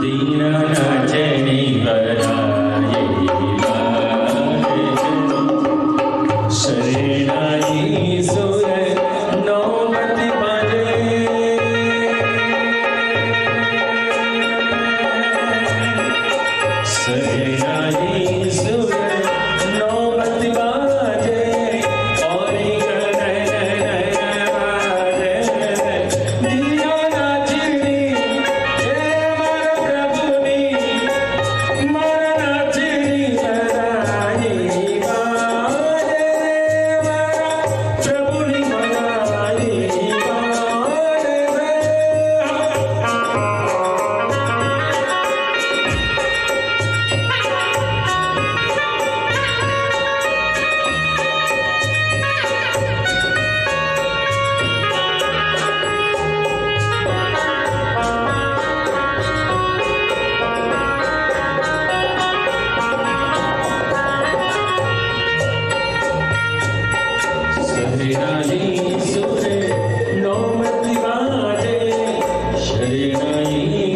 दीनकचनिवरायै Hare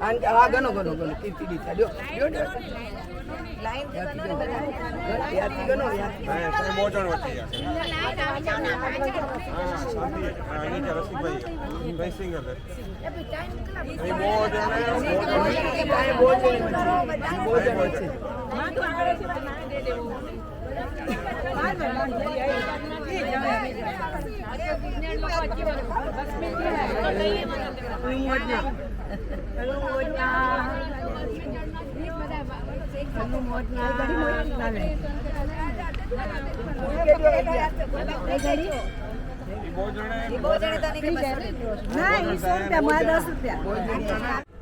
હા ગણો ગણો ગણો કીર્તિ દીધા લ્યો લ્યો લ્યો ત્યાંથી ગણો બહુ જણ વચ્ચે છે. હા, શાંતિ. હા, અહીં છે રસિકભાઈ. ભાઈ સિંગર છે. અહીં બહુ ના ઈ સો રૂપિયા મારા દસ રૂપિયા.